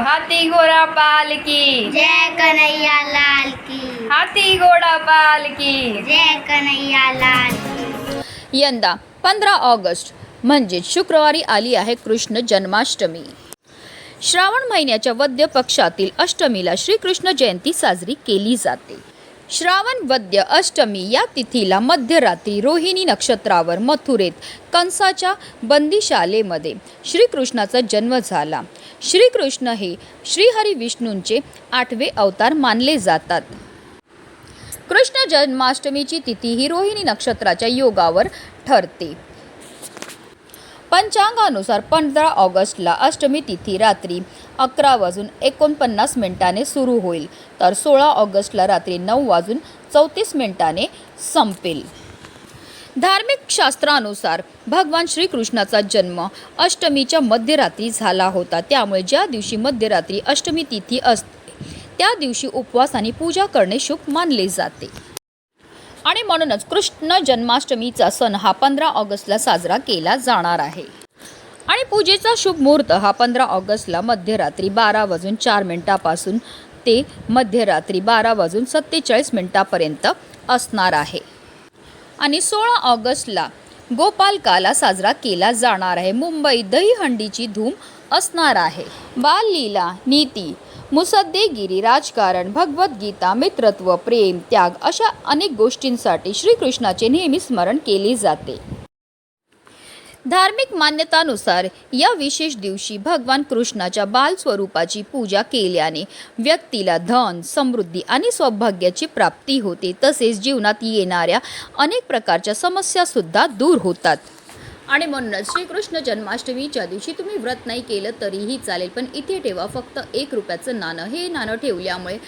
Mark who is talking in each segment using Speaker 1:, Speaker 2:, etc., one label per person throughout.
Speaker 1: हाथी घोड़ा पाल की.
Speaker 2: जय कन्हैया लाल की.
Speaker 1: हाथी घोड़ा पाल की.
Speaker 2: जय कन्हैया लाल की.
Speaker 3: यंदा पंधरा ऑगस्ट म्हणजेच शुक्रवारी आली आहे कृष्ण जन्माष्टमी. श्रावण महिन्याच्या वद्य पक्षातील अष्टमीला श्रीकृष्ण जयंती साजरी केली जाते. श्रावण वद्य अष्टमी या तिथीला मध्यरात्री रोहिणी नक्षत्रावर मथुरेत कंसाच्या बंदीशालेमध्ये श्रीकृष्णाचा जन्म झाला. श्रीकृष्ण हे श्रीहरी विष्णूंचे आठवे अवतार मानले जातात. कृष्ण जन्माष्टमीची तिथी ही रोहिणी नक्षत्राच्या योगावर ठरते. पंचांगानुसार पंधरा ऑगस्टला अष्टमी तिथी रात्री अकरा वाजून एकोणपन्नास मिनिटाने सुरू होईल. तर सोळा ऑगस्टला रात्री नऊ वाजून चौतीस मिनिटाने संपेल. धार्मिक शास्त्रानुसार भगवान श्रीकृष्णाचा जन्म अष्टमीच्या मध्यरात्री झाला होता. त्यामुळे ज्या दिवशी मध्यरात्री अष्टमी तिथी असते त्या दिवशी उपवास आणि पूजा करणे शुभ मानले जाते. आणि म्हणूनच कृष्ण जन्माष्टमीचा सण हा पंधरा ऑगस्टला साजरा केला जाणार आहे. आणि पूजेचा शुभ मुहूर्त हा पंधरा ऑगस्टला मध्यरात्री बारा वाजून चार मिनिटापासून ते मध्यरात्री बारा वाजून सत्तेचाळीस मिनिटापर्यंत असणार आहे. आणि सोळा ऑगस्टला गोपालकाला साजरा केला जाणार आहे. मुंबई दहीहंडीची धूम असणार आहे. बाललीला नीती मुसद्देगिरी राजकारण भगवद्गीता मित्रत्व प्रेम त्याग अशा अनेक गोष्टींसाठी श्रीकृष्णाचे नेहमी स्मरण केले जाते. धार्मिक मान्यतानुसार या विशेष दिवशी भगवान कृष्णाच्या बाल स्वरूपाची पूजा केल्याने व्यक्तीला धन समृद्धी आणि सौभाग्याची प्राप्ती होते. तसेच जीवनात येणाऱ्या अनेक प्रकारच्या समस्यासुद्धा दूर होतात. आणि म्हणूनच श्रीकृष्ण जन्माष्टमीच्या दिवशी तुम्ही व्रत नाही केलं तरीही चालेल पण इथे ठेवा फक्त एक रुपयाचं नाणं. हे नाणं ठेवल्यामुळे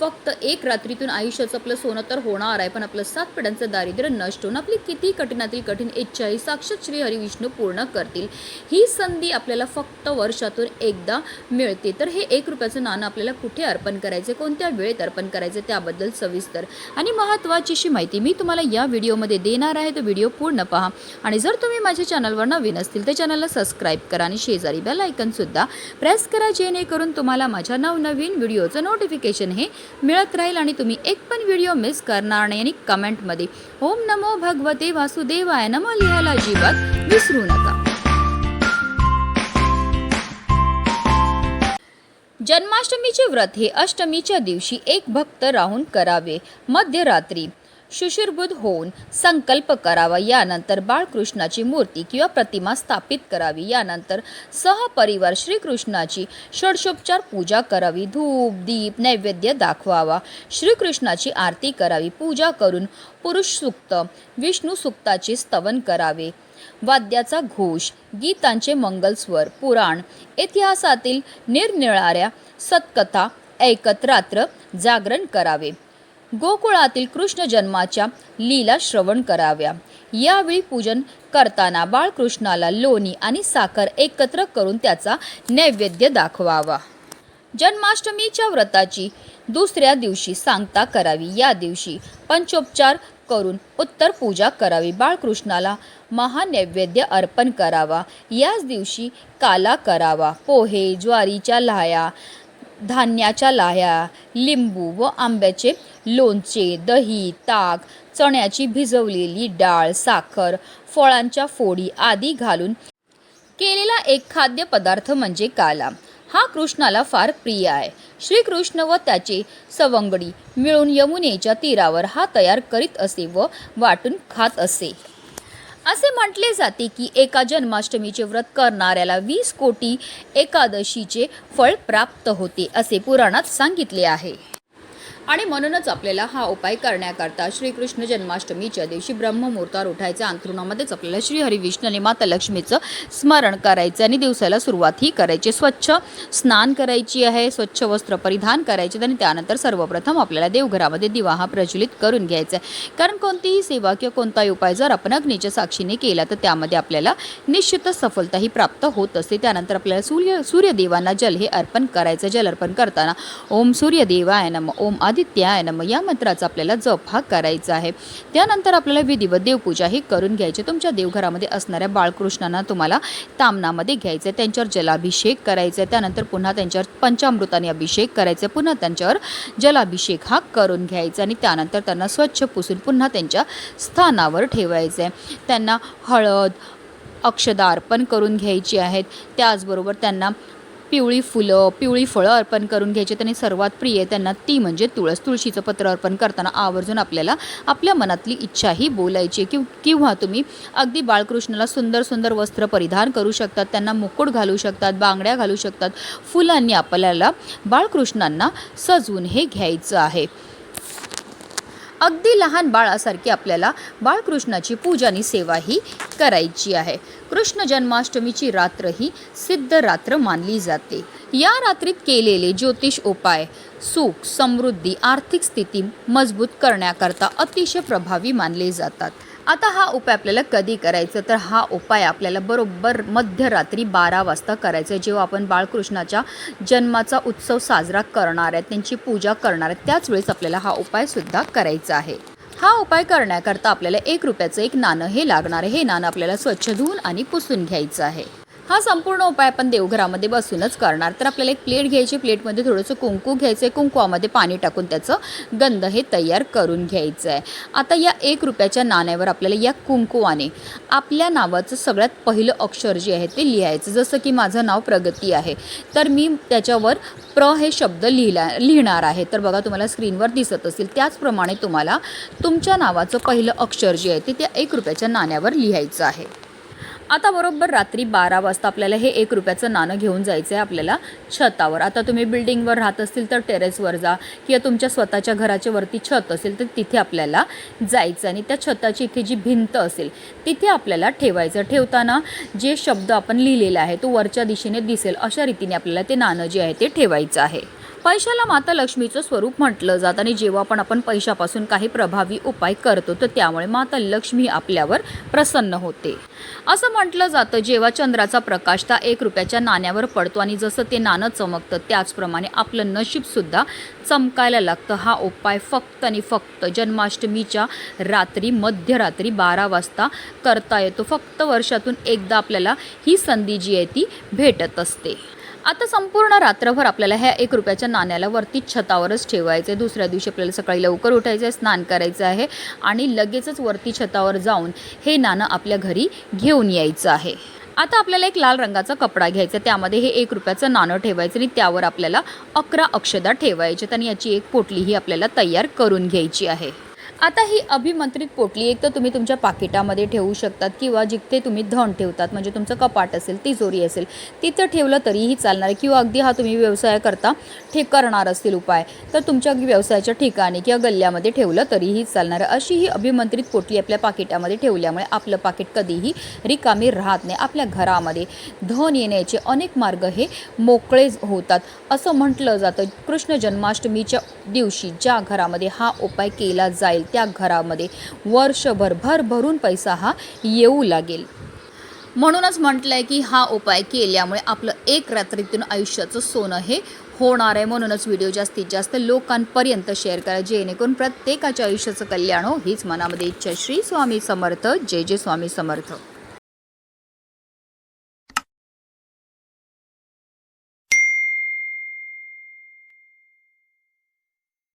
Speaker 3: फक्त एक रात्रीतून आयुष्याचं आपलं सोनं तर होणार आहे पण आपलं सात पिढ्यांचं दारिद्र्य नष्ट होऊन आपली किती कठीणातील कठीण इच्छाही साक्षात श्री हरिविष्णू पूर्ण करतील? ही संधी आपल्याला फक्त वर्षातून एकदा मिळते. तर हे एक रुपयाचं नाणं आपल्याला कुठे अर्पण करायचे? कोणत्या वेळेत अर्पण करायचे? त्याबद्दल सविस्तर आणि महत्त्वाची अशी माहिती मी तुम्हाला या व्हिडिओमध्ये देणार आहे. तो व्हिडिओ पूर्ण पहा. आणि जर तुम्ही माझ्या चॅनलवर नवीन असतील तर चॅनलला सबस्क्राईब करा आणि शेजारी बेल आयकनसुद्धा प्रेस करा जेणेकरून तुम्हाला माझ्या नवनवीन व्हिडिओचं नोटिफिकेशन हे मिळत राहील आणि तुम्ही एक पण व्हिडिओ मिस करणार नाही आणि कमेंटमध्ये ओम नमो भगवते वासुदेवाय नमो लिहायला अजिबात विसरू नका. जन्माष्टमीचे व्रत हे अष्टमीच्या दिवशी एक भक्त राहून करावे. मध्यरात्री शुशिरबुद्ध होऊन संकल्प करावा. यानंतर बाळकृष्णाची मूर्ती किंवा प्रतिमा स्थापित करावी. यानंतर सहपरिवार श्रीकृष्णाची षडशोपचार पूजा करावी. धूप दीप नैवेद्य दाखवावा. श्रीकृष्णाची आरती करावी. पूजा करून पुरुष सुक्त विष्णू सुक्ताचे स्तवन करावे. वाद्याचा घोष गीतांचे मंगलस्वर पुराण इतिहासातील निरनिळाऱ्या सत्कथा ऐकत रात्र जागरण करावे. गोकुळातील कृष्ण जन्माच्या लीला श्रवण कराव्या. यावेळी पूजन करताना बाळकृष्णाला लोणी आणि साखर एकत्र करून त्याचा नैवेद्य दाखवावा. जन्माष्टमीच्या व्रताची दुसऱ्या दिवशी सांगता करावी. या दिवशी पंचोपचार करून उत्तर पूजा करावी. बाळकृष्णाला महानैवेद्य अर्पण करावा. याच दिवशी काला करावा. पोहे ज्वारीच्या लाह्या धान्याच्या लाह्या लिंबू व आंब्याचे लोणचे दही ताक चण्याची भिजवलेली डाळ साखर फळांच्या फोडी आदी घालून केलेला एक खाद्यपदार्थ म्हणजे काला. हा कृष्णाला फार प्रिय आहे. श्रीकृष्ण व त्याचे सवंगडी मिळून यमुनेच्या तीरावर हा तयार करीत असे व वाटून खात असे. असे म्हटले जाते की एका जन्माष्टमीचे व्रत करणाऱ्याला वीस कोटी एकादशीचे फळ प्राप्त होते असे पुराणात सांगितले आहे. आणि म्हणूनच आपल्याला हा उपाय करण्याकरता श्रीकृष्ण जन्माष्टमीच्या दिवशी ब्रह्ममुहूर्तावर उठायचं अंथरुणामध्येच आपल्याला श्री हरी विष्णू आणि माता लक्ष्मीचं स्मरण करायचं आणि दिवसाला सुरुवात ही करायची. स्वच्छ स्नान करायची आहे स्वच्छ वस्त्र परिधान करायचे आणि त्यानंतर सर्वप्रथम आपल्याला देवघरामध्ये दिवा हा प्रज्वलित करून घ्यायचा आहे. कारण कोणतीही सेवा किंवा कोणताही उपाय जर आपण अग्नीच्या साक्षीने केला तर त्यामध्ये आपल्याला निश्चितच सफलताही प्राप्त होत असते. त्यानंतर आपल्याला सूर्य सूर्यदेवांना जल हे अर्पण करायचं. जल अर्पण करताना ओम सूर्यदेवाय नम. ओम आदित्याय नम या मंत्राचा आपल्याला जप हा करायचा आहे. त्यानंतर आपल्याला विधिवत देवपूजा ही करून घ्यायची. तुमच्या देवघरामध्ये असणाऱ्या बाळकृष्णांना तुम्हाला तामनामध्ये घ्यायचं आहे त्यांच्यावर जलाभिषेक करायचा आहे त्यानंतर पुन्हा त्यांच्यावर पंचामृताने अभिषेक करायचा आहे पुन्हा त्यांच्यावर जलाभिषेक हा करून घ्यायचा आणि त्यानंतर त्यांना स्वच्छ पुसून पुन्हा त्यांच्या स्थानावर ठेवायचं आहे त्यांना हळद अक्षदा अर्पण करून घ्यायची आहेत. त्याचबरोबर त्यांना पिवळी फुलं पिवळी फळं अर्पण करून घ्यायची. त्यांनी सर्वात प्रिय त्यांना ती म्हणजे तुळस. तुळशीचं पत्र अर्पण करताना आवर्जून आपल्याला आपल्या मनातली इच्छाही बोलायची. कि किंवा तुम्ही अगदी बाळकृष्णाला सुंदर सुंदर वस्त्र परिधान करू शकतात. त्यांना मुकुट घालू शकतात बांगड्या घालू शकतात. फुलांनी आपल्याला बाळकृष्णांना सजवून हे घ्यायचं आहे. अगदी लहान बाळासारखी आपल्याला बाळकृष्णाची पूजानी सेवा ही करायची आहे. कृष्ण जन्माष्टमीची रात्र ही सिद्ध रात्र मानली जाते. या रात्रीत केलेले ज्योतिष उपाय सुख समृद्धी आर्थिक स्थिती मजबूत करण्याकरता अतिशय प्रभावी मानले जातात. आता हा उपाय आपल्याला कधी करायचा? तर हा उपाय आपल्याला बरोबर मध्यरात्री बारा वाजता करायचा आहे जेव्हा आपण बाळकृष्णाच्या जन्माचा उत्सव साजरा करणार आहे त्यांची पूजा करणार आहे त्याच वेळेस आपल्याला हा उपायसुद्धा करायचा आहे. हा उपाय करण्याकरता आपल्याला एक रुपयाचं एक नाणं हे लागणार आहे. हे नाणं आपल्याला स्वच्छ धुवून आणि पुसून घ्यायचं आहे. हा संपूर्ण उपाय आपण देवघरामध्ये बसूनच करणार. तर आपल्याला एक प्लेट घ्यायची प्लेटमध्ये थोडंसं कुंकू घ्यायचं आहे कुंकवामध्ये पाणी टाकून त्याचं गंध हे तयार करून घ्यायचं आहे आता या एक रुपयाच्या नाण्यावर आपल्याला या कुंकुवाने आपल्या नावाचं सगळ्यात पहिलं अक्षर जे आहे ते लिहायचं. जसं की माझं नाव प्रगती आहे. तर मी त्याच्यावर प्र हे शब्द लिहिला लिहिणार आहे. तर बघा तुम्हाला स्क्रीनवर दिसत असेल. त्याचप्रमाणे तुम्हाला तुमच्या नावाचं पहिलं अक्षर जे आहे ते त्या एक रुपयाच्या नाण्यावर लिहायचं आहे. आता बरोबर रात्री बारा वाजता आपल्याला हे एक रुपयाचं नाणं घेऊन जायचं आहे आपल्याला छतावर. आता तुम्ही बिल्डिंगवर राहत असतील तर टेरेसवर जा किंवा तुमच्या स्वतःच्या घराच्या वरती छत असेल तर तिथे आपल्याला जायचं आणि त्या छताची इथे जी भिंत असेल तिथे आपल्याला ठेवायचं. ठेवताना जे शब्द आपण लिहिलेला आहे तो वरच्या दिशेने दिसेल अशा रीतीने आपल्याला ते नाणं जे आहे ते ठेवायचं आहे. पैशाला माता लक्ष्मीचं स्वरूप म्हटलं जातं आणि जेव्हा पण आपण पैशापासून काही प्रभावी उपाय करतो तर त्यामुळे माता लक्ष्मी आपल्यावर प्रसन्न होते. असं म्हटलं जातं जेव्हा चंद्राचा प्रकाश त्या एक रुपयाच्या नाण्यावर पडतो आणि जसं ते नाणं चमकतं त्याचप्रमाणे आपलं नशीबसुद्धा चमकायला लागतं. हा उपाय फक्त आणि फक्त जन्माष्टमीच्या रात्री मध्यरात्री बारा वाजता करता येतो. फक्त वर्षातून एकदा आपल्याला ही संधी जी आहे ती भेटत असते. आता संपूर्ण रात्रभर आपल्याला ह्या एक रुपयाच्या नाण्याला वरती छतावरच ठेवायचं आहे दुसऱ्या दिवशी आपल्याला सकाळी लवकर उठायचं आहे स्नान करायचं आहे आणि लगेचच वरती छतावर जाऊन हे नाणं आपल्या घरी घेऊन यायचं आहे. आता आपल्याला एक लाल रंगाचा कपडा घ्यायचा त्यामध्ये हे एक रुपयाचं नाणं ठेवायचं आणि त्यावर आपल्याला अकरा अक्षदा ठेवायचे आणि याची एक पोटलीही आपल्याला तयार करून घ्यायची आहे. आता ही अभिमंत्रित पोटली एक तर तुम्ही तुमच्या पाकिटामध्ये ठेवू शकतात किंवा जिथे तुम्ही धन ठेवतात म्हणजे तुमचं कपाट असेल तिजोरी असेल तिथं ठेवलं तरीही चालणार आहे. किंवा अगदी हा तुम्ही व्यवसाय करता ठे करणार असतील उपाय तर तुमच्या व्यवसायाच्या ठिकाणी किंवा गल्ल्यामध्ये ठेवलं तरीही चालणार आहे. अशी ही अभिमंत्रित पोटली आपल्या पाकिटामध्ये ठेवल्यामुळे आपलं पाकिट कधीही रिकामी राहत नाही. आपल्या घरामध्ये धन येण्याचे अनेक मार्ग हे मोकळे होतात असं म्हटलं जातं. कृष्ण जन्माष्टमीच्या दिवशी ज्या घरामध्ये हा उपाय केला जाईल त्या घरामध्ये. वर्षभर भरभरून पैसा हा येऊ लागेल. म्हणूनच म्हटलंय की हा उपाय केल्यामुळे आपलं एक रात्रीतून आयुष्याचं सोनं हे होणार आहे. म्हणूनच व्हिडिओ जास्तीत जास्त लोकांपर्यंत शेअर करा. जेणेकरून प्रत्येकाच्या आयुष्याचं कल्याण हो हीच मनामध्ये इच्छा श्री स्वामी समर्थ. जय जय स्वामी समर्थ.